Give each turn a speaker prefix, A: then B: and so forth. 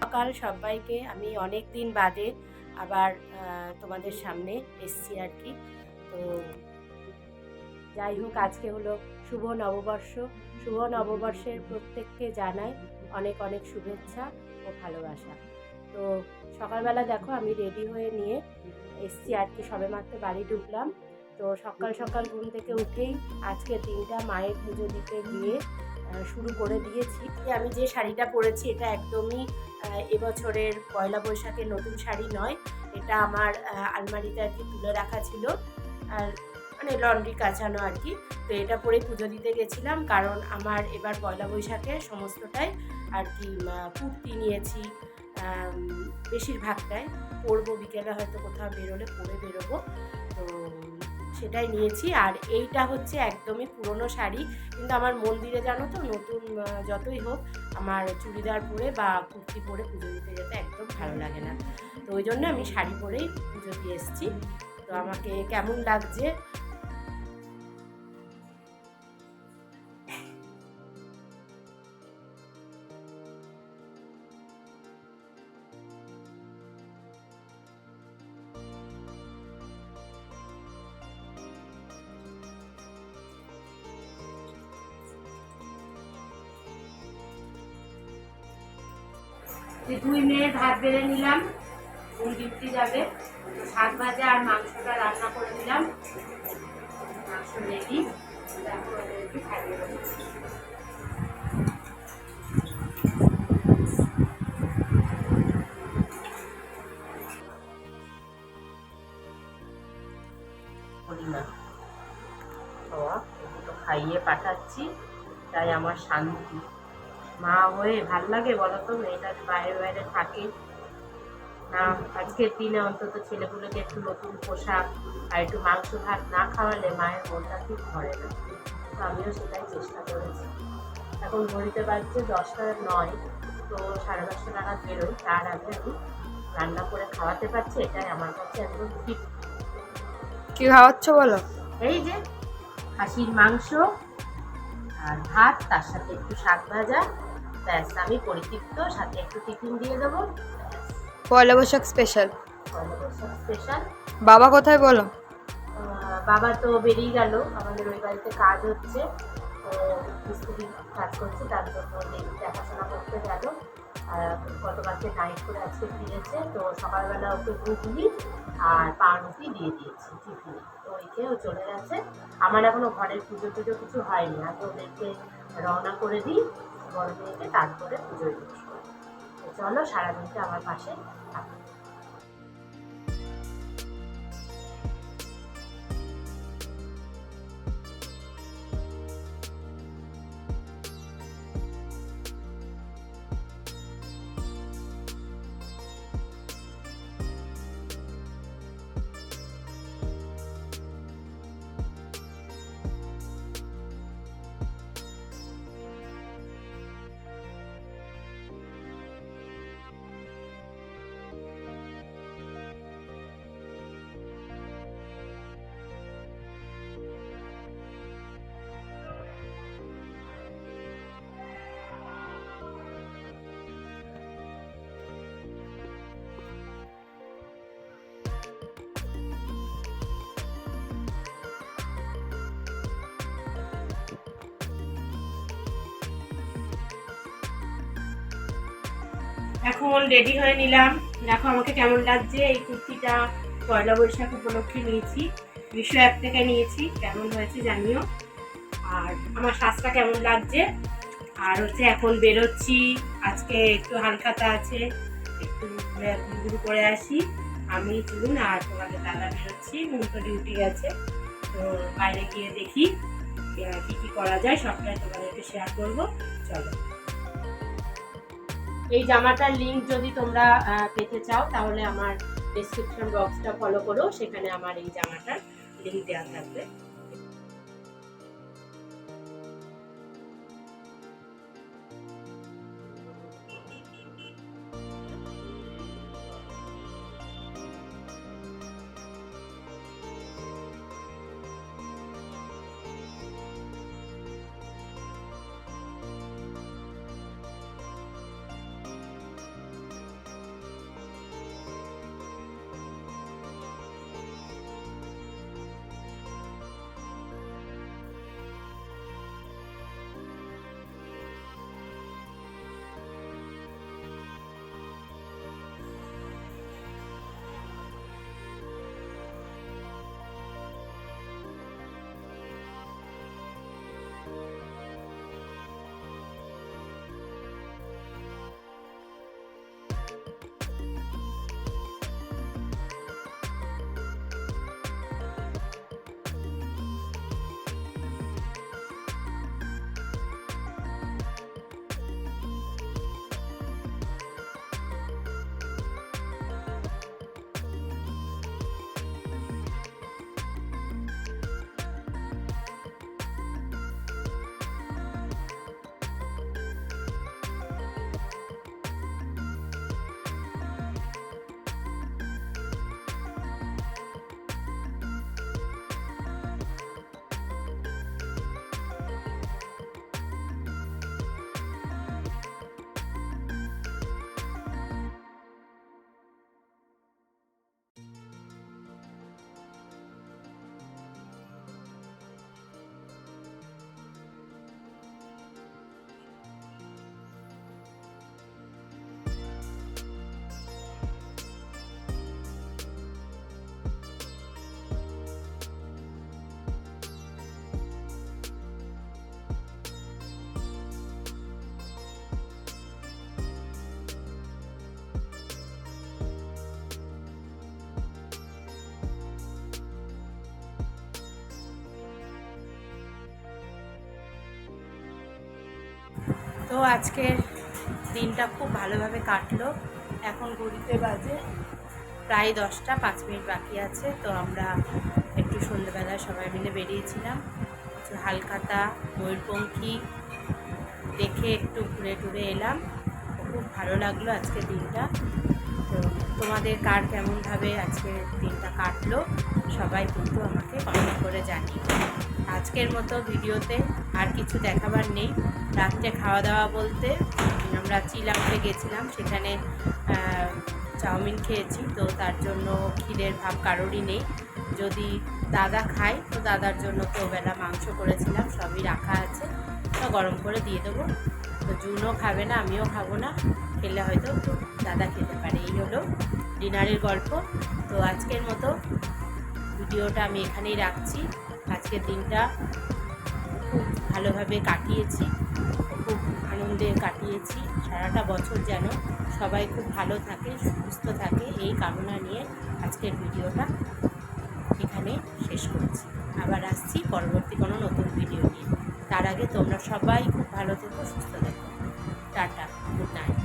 A: সকাল সবাইকে, আমি অনেক দিন বাদে আবার তোমাদের সামনে এসছি আর কি। তো যাই হোক, আজকে হলো শুভ নববর্ষ। শুভ নববর্ষের প্রত্যেককে জানাই অনেক অনেক শুভেচ্ছা ও ভালোবাসা। তো সকালবেলা দেখো, আমি রেডি হয়ে নিয়ে এসছি আর কি সবে মাত্র বাড়ি ঢুকলাম। তো সকাল সকাল ঘুম থেকে উঠেই আজকে দিনটা মায়ের পুজো দিতে গিয়ে শুরু করে দিয়েছি। আমি যে শাড়িটা পরেছি, এটা একদমই এবছরের পয়লা বৈশাখের নতুন শাড়ি নয়। এটা আমার আলমারিতে আর কি তুলে রাখা ছিল। আর মানে লন্ড্রি কাচানো আর কি। তো এটা পরে পুজো দিতে গেছিলাম কারণ আমার এবার পয়লা বৈশাখে সমস্তটাই আর কি কুর্তি নিয়েছি বেশিরভাগটাই। পরবো বিকেলে হয়তো কোথাও বেরোলে পরে বেরোবো। তো সেটাই নিয়েছি। আর এইটা হচ্ছে একদমই পুরনো শাড়ি। কিন্তু আমার মন্দিরে জানো তো, নতুন যতই হোক, আমার চুড়িদার পরে বা কুর্তি পরে পুজো দিতে যেতে একদম ভালো লাগে না। তো ওই জন্য আমি শাড়ি পরেই পুজো দিয়ে এসেছি। তো আমাকে কেমন লাগছে যে দুই মেয়ের ভাত বেড়ে নিলাম বোন ডিউটি যাবে। শাক ভাজা আর মাংসটা রান্না করে দিলাম মাংস রেডি খাইয়ে পাঠাচ্ছি, তাই আমার শান্তি। মা হয়ে ভালো লাগে বলো তো মেয়েটা বাইরে বাইরে থাকে। না আজকের দিনে অন্তত ছেলেগুলোকে একটু নতুন পোশাক আর একটু মাংস ভাত না খাওয়ালে মায়ের মনটা ঠিক ভরে না। তো আমিও সেটাই চেষ্টা করেছি। এখন ঘড়িতে বাজছে দশটা নয় তো সাড়ে দশটা নাগাদ বেরোই। তার আগে আমি রান্না করে খাওয়াতে পারছি এটাই আমার কাছে একদম ঠিক।
B: কি খাওয়াচ্ছ বলো?
A: এই যে খাসির মাংস আর ভাত তার সাথে একটু শাক ভাজা ব্যাস আমি পরিতৃপ্ত। সাথে একটু টিফিন দিয়ে দেবো।
B: পয়লা বৈশাখ স্পেশাল
A: স্পেশাল
B: বাবা কোথায় বলো?
A: বাবা তো বেরিয়ে গেল। আমাদের ওই বাড়িতে কাজ হচ্ছে। মিস্ত্রি কাজ করছে তার জন্য দেখাশোনা করতে গেল। গতকালকে নাইট করে আজকে ফিরেছে তো সকালবেলা ওকে ঘুগনি আর পাউরুটি দিয়ে দিয়েছি টিফিনে। তো ওইকে ও চলে গেছে। আমার এখনও ঘরের পুজো টুজো কিছু হয়নি। আগে ওদেরকে রওনা করে দিই। বড় করে তারপরে পুজোয় চলো সারাদিনটা আমার পাশে থাকো। এখন রেডি হয়ে নিলাম। দেখো, আমাকে কেমন লাগছে? এই কুর্তিটা পয়লা বৈশাখ উপলক্ষে নিয়েছি। মিশো অ্যাপ থেকে নিয়েছি। কেমন হয়েছে জানিও। আর আমার শ্বাসটা কেমন লাগছে? আর হচ্ছে, এখন বেরোচ্ছি। আজকে একটু হালকাতা আছে। একটু ঘুরঘুরু করে আসি। আমি চলুন আর তোমাদের দাদা বেরোচ্ছি। মুন্তো ডিউটি গেছে তো বাইরে গিয়ে দেখি কি কি করা যায়। সবটাই তোমাদেরকে শেয়ার করব। চলো। এই জামাটার লিঙ্ক যদি তোমরা পেতে চাও, তাহলে আমার ডিসক্রিপশন বক্সটা ফলো করো, সেখানে আমার এই জামাটার লিঙ্ক দেওয়া থাকবে। তো আজকের দিনটা খুব ভালোভাবে কাটলো। এখন ঘড়িতে বাজে প্রায় দশটা, পাঁচ মিনিট বাকি আছে, তো আমরা একটু সন্ধ্যেবেলায় সবাই মিলে বেরিয়েছিলাম। কিছু হালকাতা ময়ূরপঙ্খী দেখে একটু ঘুরে টুরে এলাম। খুব ভালো লাগল আজকের দিনটা। তো তোমাদের কার কেমনভাবে আজকে দিনটা কাটলো, সবাই কিন্তু আমাকে কমেন্ট করে জানিও। আজকের মতো ভিডিওতে আর কিছু দেখাবার নেই। রাত্রে খাওয়া দাওয়া বলতে আমরা চিলামতে গেছিলাম, সেখানে চাউমিন খেয়েছি, তো তার জন্য ক্ষীরের ভাব কারোরই নেই। যদি দাদা খায়, তো দাদার জন্য তো বেলা মাংস করেছিলাম, সবই রাখা আছে। তো গরম করে দিয়ে দেবো। তো জুনও খাবে না, আমিও খাব না, খেলে হয়তো দাদা খেতে পারে। এই হলো ডিনারের গল্প। তো আজকের মতো ভিডিওটা আমি এখানেই রাখছি। আজকের দিনটা খুব ভালোভাবে কাটিয়েছি, খুব আনন্দে কাটিয়েছি। সারাটা বছর যেন সবাই খুব ভালো থাকে, সুস্থ থাকে, এই কামনা নিয়ে আজকের ভিডিওটা এখানে শেষ করছি। আবার আসছি পরবর্তী কোনো নতুন ভিডিও নিয়ে। তার আগে তোমরা সবাই খুব ভালো থেকো, সুস্থ থেকো। Tata, good night.